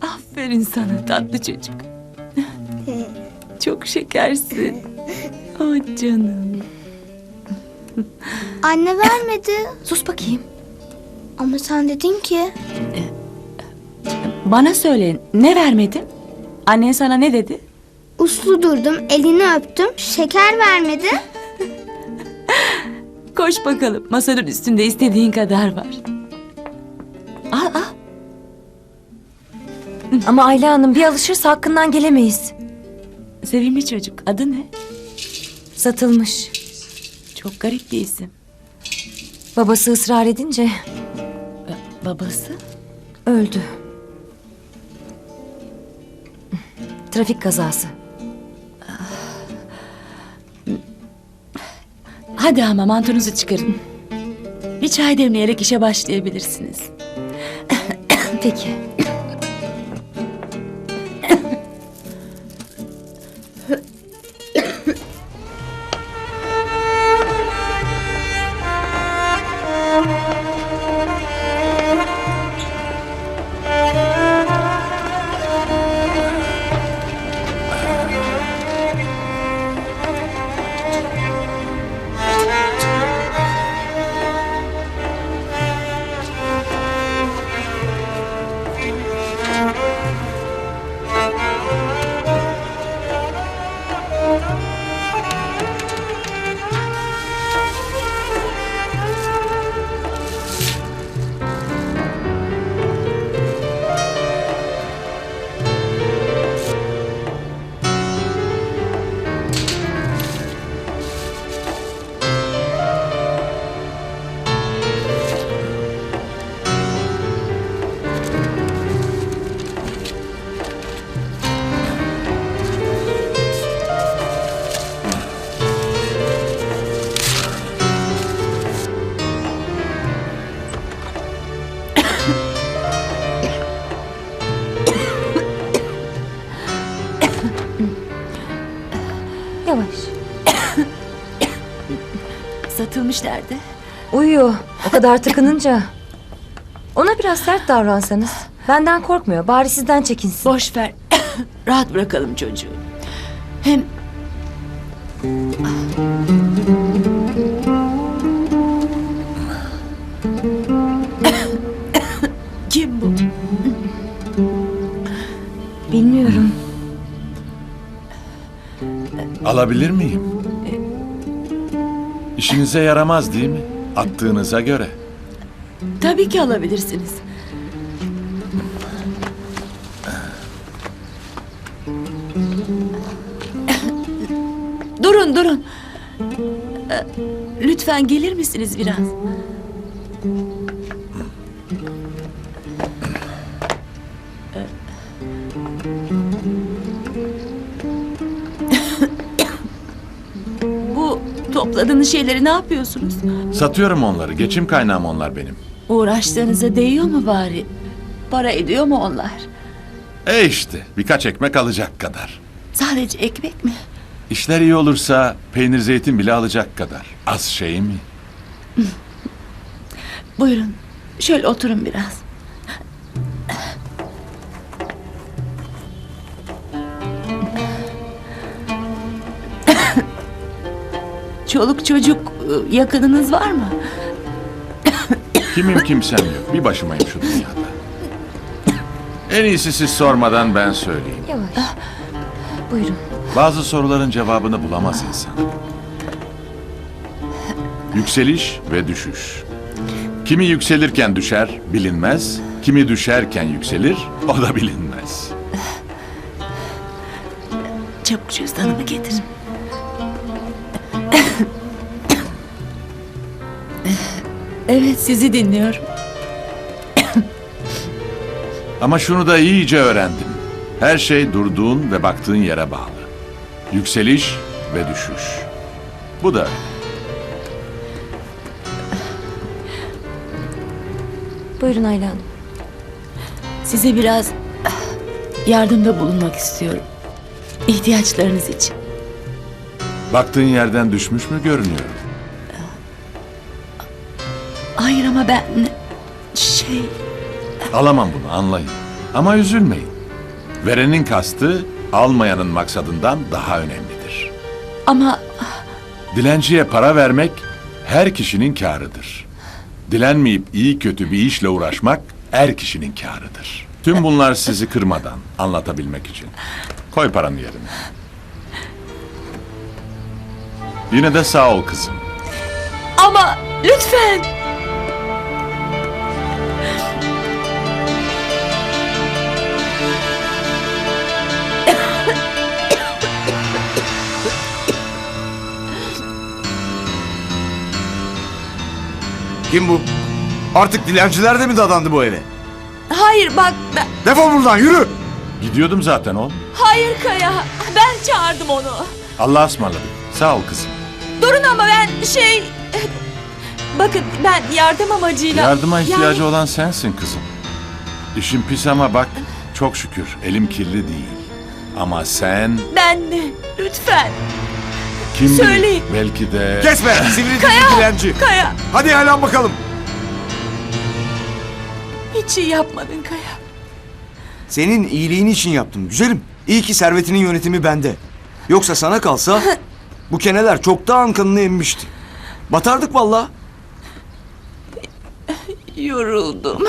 Aferin sana tatlı çocuk. Çok şekersin. Oh canım. Anne vermedi. Sus bakayım. Ama sen dedin ki. Bana söyle ne vermedin? Annen sana ne dedi? Uslu durdum, elini öptüm, şeker vermedi. Koş bakalım. Masanın üstünde istediğin kadar var. Al al. Ama Ayla Hanım bir alışırsa hakkından gelemeyiz. Sevimli çocuk. Adı ne? Satılmış. Çok garip bir isim. Babası ısrar edince Babası? öldü. Trafik kazası. Hadi ama mantonuzu çıkarın. Bir çay demleyerek işe başlayabilirsiniz. Peki. Nerede? Uyuyor. O kadar tıkınınca. Ona biraz sert davransanız. Benden korkmuyor. Bari sizden çekinsin. Boş ver. Rahat bırakalım çocuğu. Hem kim bu? Bilmiyorum. Alabilir miyim? İşinize yaramaz değil mi? Attığınıza göre. Tabii ki alabilirsiniz. Durun durun. Ee, Lütfen gelir misiniz biraz? Topladığınız şeyleri ne yapıyorsunuz? Satıyorum onları. Geçim kaynağım onlar benim. Uğraştığınıza değiyor mu bari? Para ediyor mu onlar? E işte birkaç ekmek alacak kadar. Sadece ekmek mi? İşler iyi olursa peynir zeytin bile alacak kadar. Az şey mi? Buyurun. Şöyle oturun biraz. Çoluk çocuk ıı, yakınınız var mı? Kimim kimsem yok. Bir başımayım şu dünyada. En iyisi siz sormadan ben söyleyeyim. Yavaş. Buyurun. Bazı soruların cevabını bulamaz insan. Yükseliş ve düşüş. Kimi yükselirken düşer bilinmez, kimi düşerken yükselir o da bilinmez. Çabuk cüzdanımı getirin. Evet sizi dinliyorum. Ama şunu da iyice öğrendim. Her şey durduğun ve baktığın yere bağlı. Yükseliş ve düşüş. Bu da öyle. Buyurun Ayla Hanım. Size biraz yardımda bulunmak istiyorum. İhtiyaçlarınız için. Baktığın yerden düşmüş mü görünüyor? Ama ben... Şey... Alamam bunu anlayın. Ama üzülmeyin. Verenin kastı almayanın maksadından daha önemlidir. Ama Dilenciye para vermek her kişinin kârıdır. Dilenmeyip iyi kötü bir işle uğraşmak her kişinin kârıdır. Tüm bunlar sizi kırmadan anlatabilmek için. Koy paranı yerine. Yine de sağ ol kızım. ama lütfen. Kim bu? Artık dilenciler de mi dadandı bu eve? Hayır bak ben... Defol buradan yürü! Gidiyordum zaten oğlum. Hayır Kaya. Ben çağırdım onu. Allah'a ısmarladık. Sağ ol kızım. Durun ama ben şey... Bakın ben yardım amacıyla... Yardıma Yani- ihtiyacı olan sensin kızım. İşin pis ama bak çok şükür elim kirli değil. Ama sen Ben de. Lütfen. Kim bilir, Söyleyin. belki de... Kesme! Sivri dilli dilenci! Kaya. Hadi yalan bakalım! Hiç iyi yapmadın Kaya. Senin iyiliğin için yaptım güzelim. İyi ki servetinin yönetimi bende. Yoksa sana kalsa bu keneler çoktan kanını emmişti. Batardık valla. Yoruldum.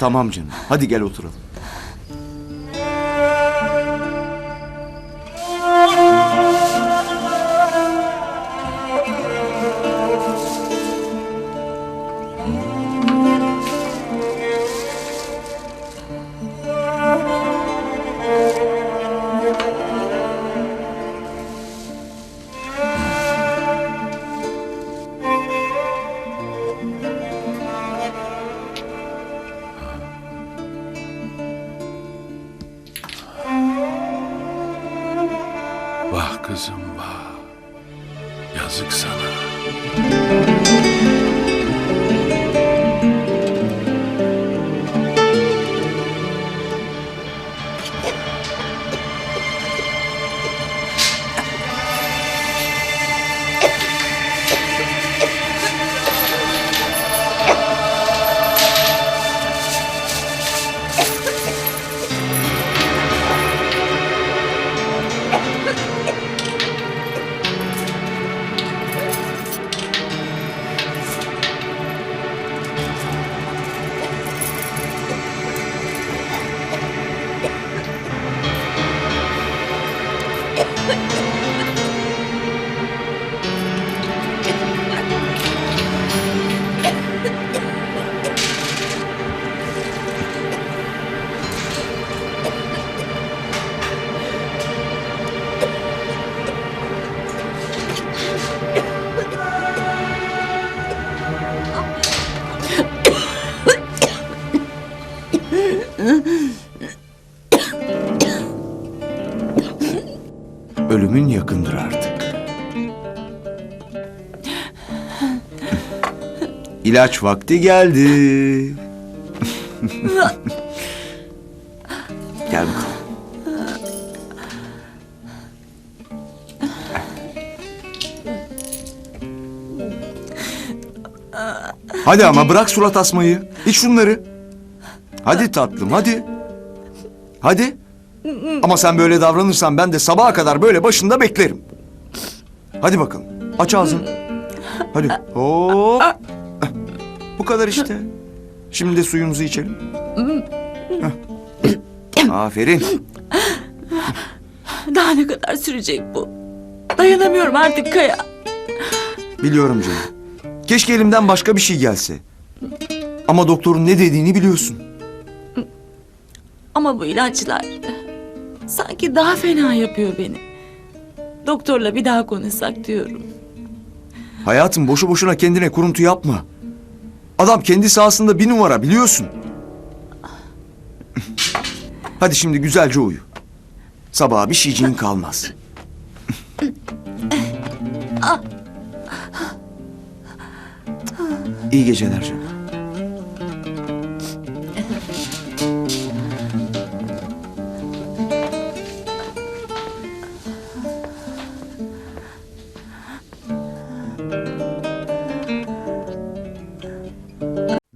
Tamam canım. Hadi gel oturalım. Yazık. Ölümün yakındır artık. İlaç vakti geldi. Gel bakalım. Hadi ama bırak surat asmayı. İç şunları. Hadi tatlım hadi. Hadi. Ama sen böyle davranırsan ben de sabaha kadar böyle başında beklerim. Hadi bakalım. Aç ağzını. Hadi. Hop. Bu kadar işte. Şimdi de suyumuzu içelim. Heh. Aferin. Daha ne kadar sürecek bu? Dayanamıyorum artık Kaya. Biliyorum canım. Keşke elimden başka bir şey gelse. Ama doktorun ne dediğini biliyorsun. Ama bu ilaçlar sanki daha fena yapıyor beni. Doktorla bir daha konuşsak diyorum. Hayatım boşu boşuna kendine kuruntu yapma. Adam kendi sahasında bir numara biliyorsun. Hadi şimdi güzelce uyu. Sabaha bir şeyciğin kalmaz. İyi geceler canım.